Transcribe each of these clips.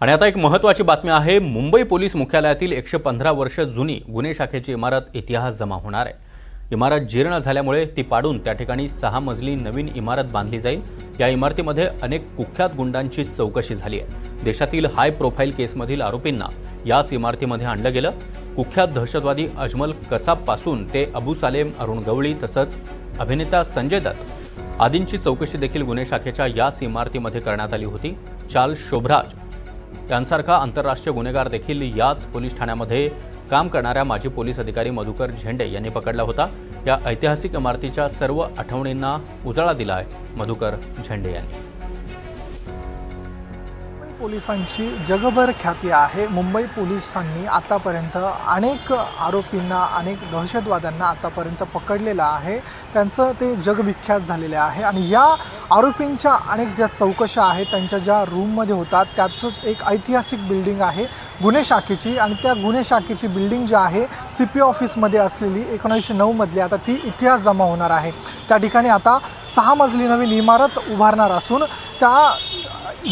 आणि आता एक महत्त्वाची बातमी आहे मुंबई पोलीस मुख्यालयातील एकशे पंधरा वर्ष जुनी गुन्हे शाखेची इमारत इतिहास जमा होणार आहे. इमारत जीर्ण झाल्यामुळे ती पाडून त्या ठिकाणी सहा मजली नवीन इमारत बांधली जाईल. या इमारतीमध्ये अनेक कुख्यात गुंडांची चौकशी झाली आहे. देशातील हाय प्रोफाईल केसमधील आरोपींना याच इमारतीमध्ये आणलं गेलं. कुख्यात दहशतवादी अजमल कसाबपासून ते अबू सालेम अरुण गवळी तसंच अभिनेता संजय दत्त आदींची चौकशी देखील गुन्हे शाखेच्या याच इमारतीमध्ये करण्यात आली होती. चार्ल्स शोभराज त्यांसारखा आंतरराष्ट्रीय गुन्हेगार देखील याच पोलीस ठाण्यामध्ये काम करणाऱ्या माजी पोलीस अधिकारी मधुकर झेंडे यांनी पकडला होता. या ऐतिहासिक इमारतीच्या सर्व आठवणींना उजाळा दिला आहे मधुकर झेंडे यांनी. पोलिसांची जगभर ख्याती आहे. मुंबई पोलिसांनी आतापर्यंत अनेक आरोपींना अनेक दहशतवाद्यांना आतापर्यंत पकडलेलं आहे. त्यांचं ते जगविख्यात झालेले आहे. आणि या आरोपींच्या अनेक ज्या चौकशा आहेत त्यांच्या ज्या रूममध्ये होतात त्याचंच एक ऐतिहासिक बिल्डिंग आहे गुन्हे शाखेची. आणि त्या गुन्हे शाखेची बिल्डिंग जी आहे सी पी ऑफिसमध्ये असलेली एकोणीसशे नऊमधली आता ती इतिहास जमा होणार आहे. त्या ठिकाणी आता सहा मजली नवीन इमारत उभारणार असून त्या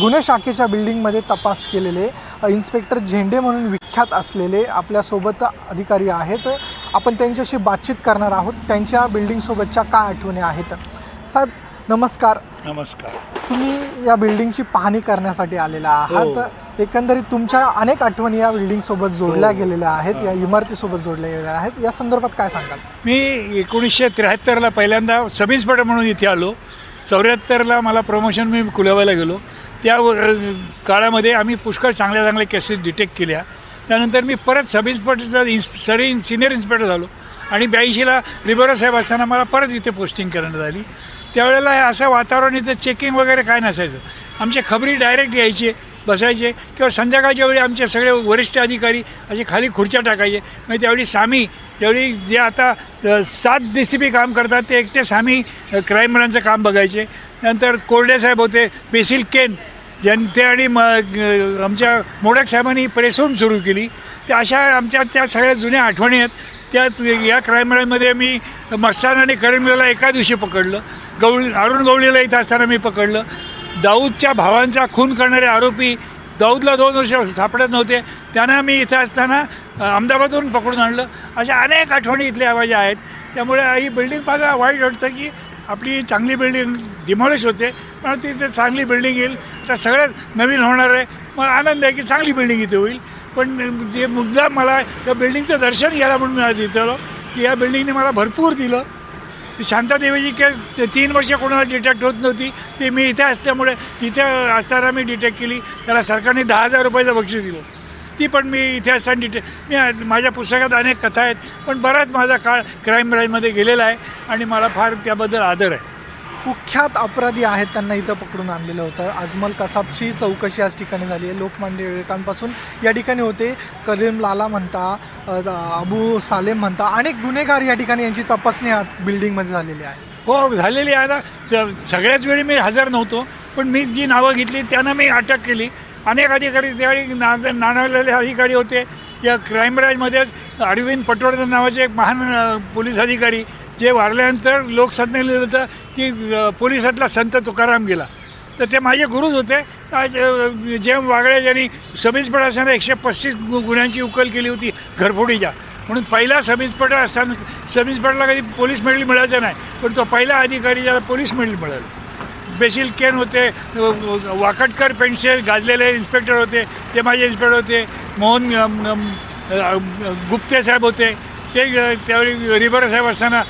गुन्हे शाखेच्या बिल्डिंगमध्ये तपास केलेले इन्स्पेक्टर झेंडे म्हणून विख्यात असलेले आपल्यासोबत अधिकारी आहेत. आपण त्यांच्याशी बातचीत करणार आहोत. त्यांच्या बिल्डिंगसोबतच्या काय आठवणी आहेत? साहेब नमस्कार. नमस्कार. तुम्ही या बिल्डिंगची पाहणी करण्यासाठी आलेला आहात. एकंदरीत तुमच्या अनेक आठवणी या बिल्डिंगसोबत जोडल्या गेलेल्या आहेत. या इमारतीसोबत जोडल्या गेलेल्या आहेत. या संदर्भात काय सांगाल? मी एकोणीसशे त्र्याहत्तरला पहिल्यांदा सब इन्स्पेक्टर म्हणून इथे आलो. चौऱ्याहत्तरला मला प्रमोशन मी कुलाव्याला गेलो. त्या काळामध्ये आम्ही पुष्कळ चांगल्या चांगल्या केसेस डिटेक्ट केल्या. त्यानंतर मी परत सब इन्स्पेक्टरचा इन्स सरी सिनियर इन्स्पेक्टर झालो. आणि ब्याऐंशीला रिबोरा साहेब असताना मला परत इथे पोस्टिंग करण्यात आली. त्यावेळेला असं वातावरण इथं चेकिंग वगैरे काय नसायचं. आमच्या खबरी डायरेक्ट यायचे. बसायचे किंवा संध्याकाळच्या वेळी आमचे सगळे वरिष्ठ अधिकारी असे खाली खुर्च्या टाकायचे. म्हणजे त्यावेळी सामी त्यावेळी जे आता सात डी सी पी काम करतात ते एकटे सामी क्राईम ब्रांचं काम बघायचे. नंतर कोरडे साहेब होते बेसिल केन ज्यां ते आणि म आमच्या मोडक साहेबांनी प्रेसरूम सुरू केली. त्या अशा आमच्या त्या सगळ्या जुन्या आठवणी आहेत. त्यात या क्राईम ब्रांचमध्ये मी मस्तान आणि करीमला एका दिवशी पकडलं. गवळी अरुण गवळीला इथं असताना मी पकडलं. दाऊदच्या भावांचा खून करणारे आरोपी दाऊदला दोन वर्ष सापडत नव्हते. त्यांना मी इथं असताना अहमदाबादहून पकडून आणलं. अशा अनेक आठवणी इथल्या माझ्या आहेत. त्यामुळे ही बिल्डिंग मला वाईट वाटतं की आपली चांगली बिल्डिंग डिमॉलिश होते. पण तिथे चांगली बिल्डिंग येईल. आता सगळ्यात नवीन होणार आहे. मला आनंद आहे की चांगली बिल्डिंग इथे होईल. पण जे मुद्दा मला या बिल्डिंगचं दर्शन घ्यायला म्हणून आज इथं आलो की या बिल्डिंगने मला भरपूर दिलं. ती शांतादेवीची केस ते तीन वर्ष कोणाला डिटेक्ट होत नव्हती. ती मी इथे असल्यामुळे इथे असताना मी डिटेक्ट केली. त्याला सरकारने दहा हजार रुपयाचं बक्षीस दिलं. ती पण मी इथे असताना डिटेक्ट मी माझ्या पुस्तकात अनेक कथा आहेत पण बराच माझा काळ क्राईम ब्राईममध्ये गेलेला आहे आणि मला फार त्याबद्दल आदर आहे. कुख्यात अपराधी आहेत त्यांना इथं पकडून आणलेलं होतं. अजमल कसाबची चौकशी याच ठिकाणी झाली आहे. लोकमान्य टिळकांपासून या ठिकाणी होते. करीम लाला म्हणता अबू सालेम म्हणता अनेक गुन्हेगार या ठिकाणी यांची तपासणी बिल्डिंगमध्ये झालेली आहे. हो झालेली आहे. आता सगळ्याच वेळी मी हजर नव्हतो पण मी जी नावं घेतली त्यांना मी अटक केली. अनेक अधिकारी त्यावेळी ना नाणावलेले अधिकारी होते. या क्राईम ब्रँचमध्येच अरविंद पटवर्धन नावाचे एक महान पोलीस अधिकारी जे वारल्यानंतर लोकसत्तेने लिहिलं होतं की पोलिसातला संत तुकाराम गेला. तर ते माझे गुरुच होते. आज, जेम वागळे यांनी सब असताना एकशे पस्तीस गु गुन्ह्यांची उकल केली होती घरफोडीच्या. म्हणून पहिला सब असताना सब कधी पोलीस मेडल मिळायचं नाही पण तो पहिला अधिकारी ज्याला पोलीस मेडल मिळालं. बेसिल केन होते वाकटकर पेन्सिल गाजलेले इन्स्पेक्टर होते ते माझे इन्स्पेक्टर होते. मोहन गुप्ते साहेब होते. ते त्यावेळी रिबर साहेब असताना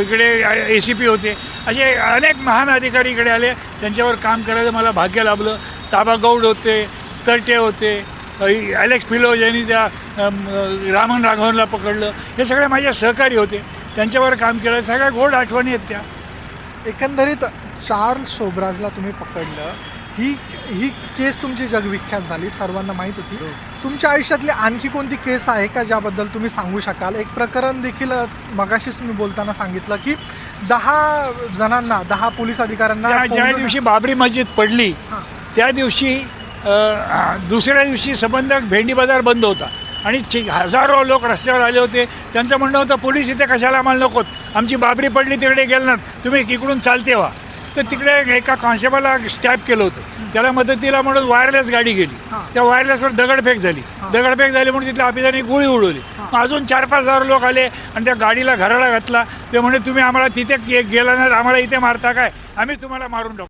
इकडे ए सी पी होते. असे अनेक महान अधिकारी इकडे आले. त्यांच्यावर काम करायचं मला भाग्य लाभलं. ताबा गौड होते तरटे होते ॲलेक्स फिलो यांनी त्या रामन राघवनला पकडलं. हे सगळे माझे सहकारी होते. त्यांच्यावर काम केलं. सगळ्या गोड आठवणी आहेत त्या. एकंदरीत चार्ल्स शोभराजला तुम्ही पकडलं. ही ही केस तुमची जगविख्यात झाली. सर्वांना माहीत होती. तुमच्या आयुष्यातली आणखी कोणती केस आहे का ज्याबद्दल तुम्ही सांगू शकाल? एक प्रकरण देखील मगाशीच तुम्ही बोलताना सांगितलं की दहा जणांना दहा पोलीस अधिकाऱ्यांना ज्या दिवशी बाबरी मस्जिद पडली. त्या दिवशी दुसऱ्या दिवशी संबंधक भेंडी बाजार बंद होता. आणि हजारो लोक रस्त्यावर आले होते. त्यांचं म्हणणं होतं पोलीस इथे कशाला आम्हाला नकोत. आमची बाबरी पडली तिकडे गेलं ना तुम्ही इकडून चालते व्हा. तर तिकडे एका कॉन्स्टेबलला स्टॅप केलं होतं. त्याला मदतीला म्हणून वायरलेस गाडी गेली. त्या वायरलेसवर दगडफेक झाली. दगडफेक झाली म्हणून तिथल्या ऑफिसरने गोळी उडवली. मग अजून चार पाच हजार लोक आले आणि त्या गाडीला घराला घातला. ते म्हणे तुम्ही आम्हाला तिथे गेला नाही आम्हाला इथे मारता काय? आम्हीच तुम्हाला मारून टाकू.